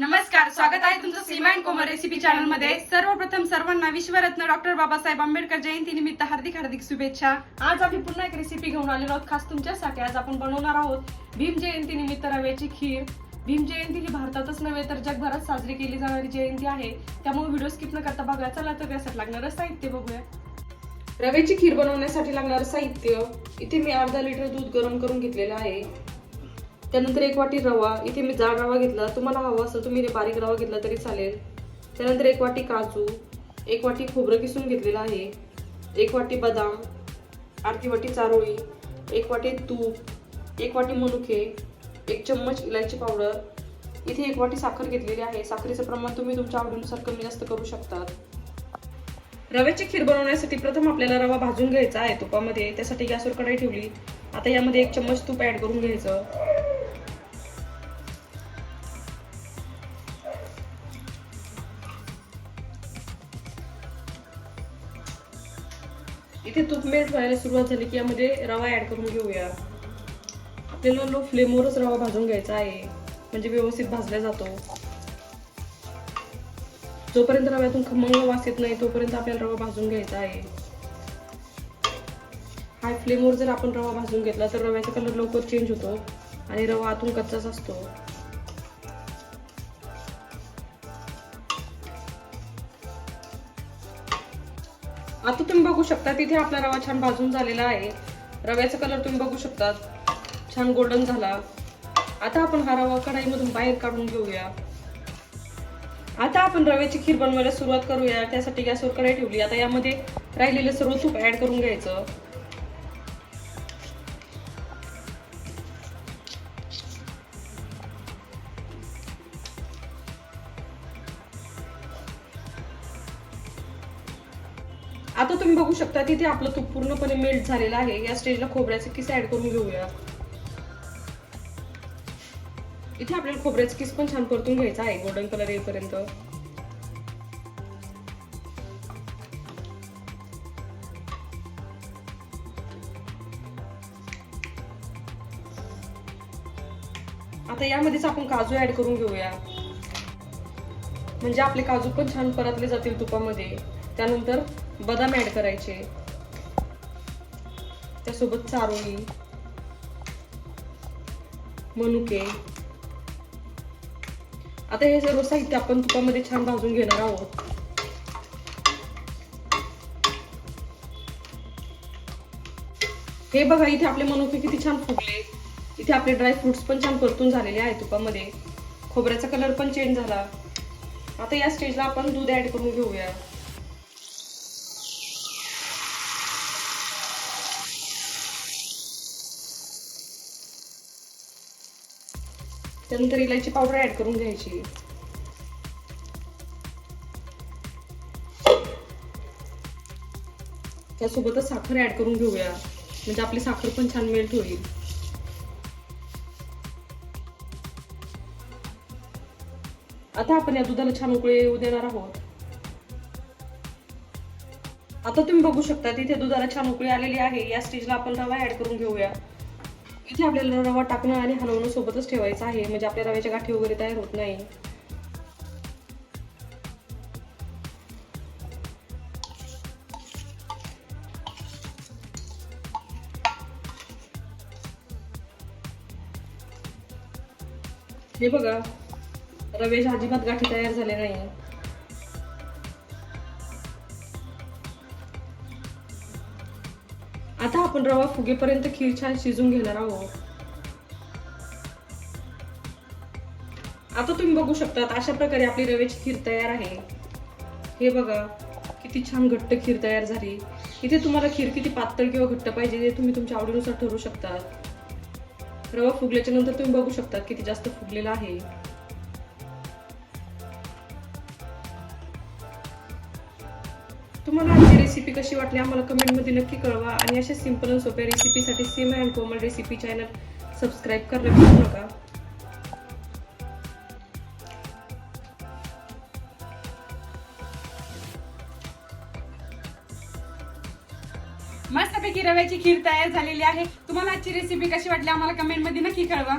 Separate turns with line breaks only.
नमस्कार स्वागत आहे तुमचं सीमा अँड कोमल रेसिपी चॅनलमध्ये सर्वप्रथम सर्वांना विश्वरत्न डॉक्टर बाबासाहेब आंबेडकर जयंती निमित्त हार्दिक हार्दिक शुभेच्छा. आज आम्ही पुन्हा एक रेसिपी घेऊन आलेलो आहोत खास तुमच्यासाठी. आज आपण बनवणार आहोत भीम जयंती निमित्त रव्याची खीर. भीम जयंती ही भारतातच नव्हे तर जगभरात साजरी केली जाणारी जयंती आहे. त्यामुळे व्हिडिओ स्किप न करता बघा. चला तर त्यासाठी लागणारं साहित्य बघूया. रव्याची खीर बनवण्यासाठी लागणारं साहित्य इथे मी अर्धा लिटर दूध गरम करून घेतलेलं आहे. त्यानंतर एक वाटी रवा इथे मी जाड रवा घेतला तुम्हाला हवा असेल तुम्ही इथे बारीक रवा घेतला तरी चालेल. त्यानंतर एक वाटी काजू एक वाटी खोबरं किसून घेतलेलं आहे एक वाटी बदाम अर्धी वाटी चारोळी एक वाटी तूप एक वाटी मनुके एक चम्मच इलायची पावडर इथे एक वाटी साखर घेतलेली आहे. साखरेचं प्रमाण तुम्ही तुमच्या आवडीनुसार कमी जास्त करू शकतात. रव्याची खीर बनवण्यासाठी प्रथम आपल्याला रवा भाजून घ्यायचा आहे तुपामध्ये त्यासाठी गॅसवर कढाई ठेवली. आता यामध्ये एक चम्मच तूप ॲड करून घ्यायचं. इथे तूप मेल्ट व्हायला सुरुवात झाली की यामध्ये रवा ऍड करून घेऊया. आपल्याला लो फ्लेमवरच रवा भाजून घ्यायचा आहे. म्हणजे व्यवस्थित भाजला जातो. जोपर्यंत रव्यातून खमंग वास येत नाही तोपर्यंत आपल्याला रवा भाजून घ्यायचा आहे. हाय फ्लेमवर जर आपण रवा भाजून घेतला तर रव्याचा कलर लवकर चेंज होतो आणि रवा आतून कच्चाच असतो. आता तुम्ही बघू शकता तिथे आपला रवा छान भाजून झालेला आहे. रव्याचा कलर तुम्ही बघू शकता छान गोल्डन झाला. आता आपण हा रवा कढाईमधून बाहेर काढून घेऊया. आता आपण रव्याची खीर बनवायला सुरुवात करूया. त्यासाठी गॅसवर कढाई ठेवली. आता यामध्ये राहिलेलं सर्व तूप ऍड करून घ्यायचं. आता तुम्ही बघू शकता तिथे आपलं तूप पूर्णपणे मेल्ट झालेलं आहे. या स्टेजला खोबऱ्याचे किस ऍड करून घेऊया. इथे आपल्याला खोबऱ्याचे किस पण छान परतून घ्यायचा आहे गोल्डन कलर येईपर्यंत. आता यामध्येच आपण काजू ऍड करून घेऊया. म्हणजे आपले काजू पण छान परतले जातील तुपामध्ये. त्यानंतर बदाम ऍड करायचे. त्यासोबत चारोळी मनुके. आता हे सर्व साहित्य आपण तुपामध्ये छान भाजून घेणार आहोत. हे बघा इथे आपले मनुके किती छान फुगले. इथे आपले ड्राय फ्रुट्स पण छान परतून झालेले आहेत तुपामध्ये. खोबऱ्याचा कलर पण चेंज झाला. आता या स्टेजला आपण दूध ऍड करून घेऊया. त्यानंतर इलायची पावडर ऍड करून घ्यायची. त्यासोबतच साखर ऍड करून घेऊया. म्हणजे आपली साखर पण छान मेल्ट होईल. आता आपण या दुधाला छान उकळे येऊ देणार आहोत. आता तुम्ही बघू शकता तिथे दुधाला छान उकळी आलेली आहे. या स्टेजला आपण रवा ऍड करून घेऊया. इथे आपल्याला रवा टाकणं आणि हलवणं सोबतच ठेवायचं आहे. म्हणजे आपल्या रव्याच्या गाठी वगैरे तयार होत नाही. हे बघा. रव्याच्या अजिबात गाठी तयार झाल्या नाही आता आपण रवा फुगेपर्यंत खीर छान शिजून घेणार आहोत आता तुम्ही बघू शकता अशा प्रकारे आपली रव्याची खीर तयार आहे. हे बघा किती छान घट्ट खीर तयार झाली. इथे तुम्हाला खीर किती पातळ किंवा घट्ट पाहिजे ते तुम्ही तुमच्या आवडीनुसार ठरवू शकतात. रवा फुगल्याच्या नंतर तुम्ही बघू शकता किती जास्त फुगलेला आहे. तुम्हाला आमची रेसिपी कशी वाटली आम्हाला कमेंटमध्ये नक्की कळवा. आणि अशा सिंपल आणि सोप्या रेसिपीसाठी Sim and Komal recipe channel subscribe करणं विसरू नका. मस्तपैकी रव्याची खीर तयार झालेली आहे. तुम्हाला आजची रेसिपी कशी वाटली आम्हाला कमेंटमध्ये नक्की कळवा.